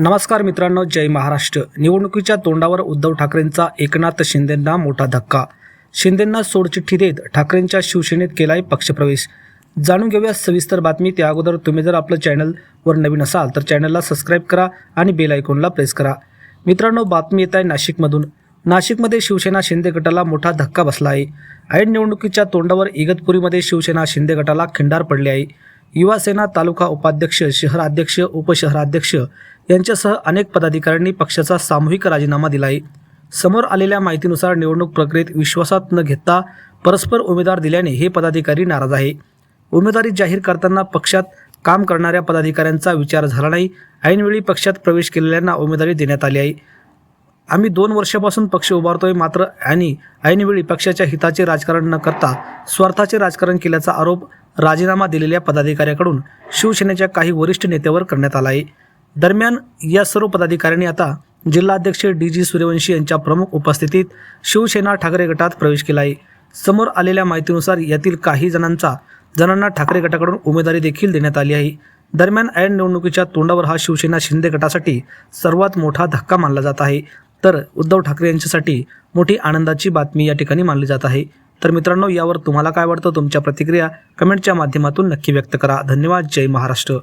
नमस्कार मित्रांनो जय महाराष्ट्र. निवडणुकीच्या तोंडावर उद्धव ठाकरेंचा एकनाथ शिंदेंना मोठा धक्का. शिंदेंना सोडचिठ्ठी देत ठाकरेंच्या शिवसेनेत केलाय पक्षप्रवेश. जाणून घेऊया सविस्तर बातमी. त्या अगोदर तुम्ही जर आपलं चॅनलवर नवीन असाल तर चॅनलला सबस्क्राईब करा आणि बेल आयकॉनला प्रेस करा. मित्रांनो बातमी येत आहे नाशिकमधून. नाशिकमध्ये शिवसेना शिंदे गटाला मोठा धक्का बसला आहे. ऐन निवडणुकीच्या तोंडावर इगतपुरीमध्ये शिवसेना शिंदे गटाला खिंडार पडले आहे. युवासेना तालुका उपाध्यक्ष शहराध्यक्ष उपशहराध्यक्ष यांच्यासह अनेक पदाधिकाऱ्यांनी पक्षाचा सामूहिक राजीनामा दिला आहे समोर आलेल्या माहितीनुसार निवडणूक प्रक्रियेत विश्वासात न घेता परस्पर उमेदवार दिल्याने हे पदाधिकारी नाराज आहे. उमेदवारी जाहीर करताना पक्षात काम करणाऱ्या पदाधिकाऱ्यांचा विचार झाला नाही. ऐनवेळी पक्षात प्रवेश केलेल्यांना उमेदवारी देण्यात आली आहे. आम्ही दोन वर्षापासून पक्ष उभारतोय मात्र आणि ऐनवेळी पक्षाच्या हिताचे राजकारण न करता स्वार्थाचे राजकारण केल्याचा आरोप राजीनामा दिलेल्या पदाधिकाऱ्याकडून शिवसेनेच्या काही वरिष्ठ नेत्यावर करण्यात आला आहे. दरम्यान या सर्व पदाधिकाऱ्यांनी आता जिल्हाध्यक्ष डी जी सूर्यवंशी यांच्या प्रमुख उपस्थितीत शिवसेना ठाकरे गटात प्रवेश केला आहे. समोर आलेल्या माहितीनुसार यातील काही जणांचा जणांना ठाकरे गटाकडून उमेदवारी देखील देण्यात आली आहे. दरम्यान ऐन निवडणुकीच्या तोंडावर हा शिवसेना शिंदे गटासाठी सर्वात मोठा धक्का मानला जात आहे. तर उद्धव ठाकरे यांच्यासाठी मोठी आनंदाची बातमी या ठिकाणी मानली जात आहे. तर मित्रांनो यावर तुम्हाला काय वाटतं? तुमच्या प्रतिक्रिया कमेंटच्या माध्यमातून नक्की व्यक्त करा. धन्यवाद. जय महाराष्ट्र.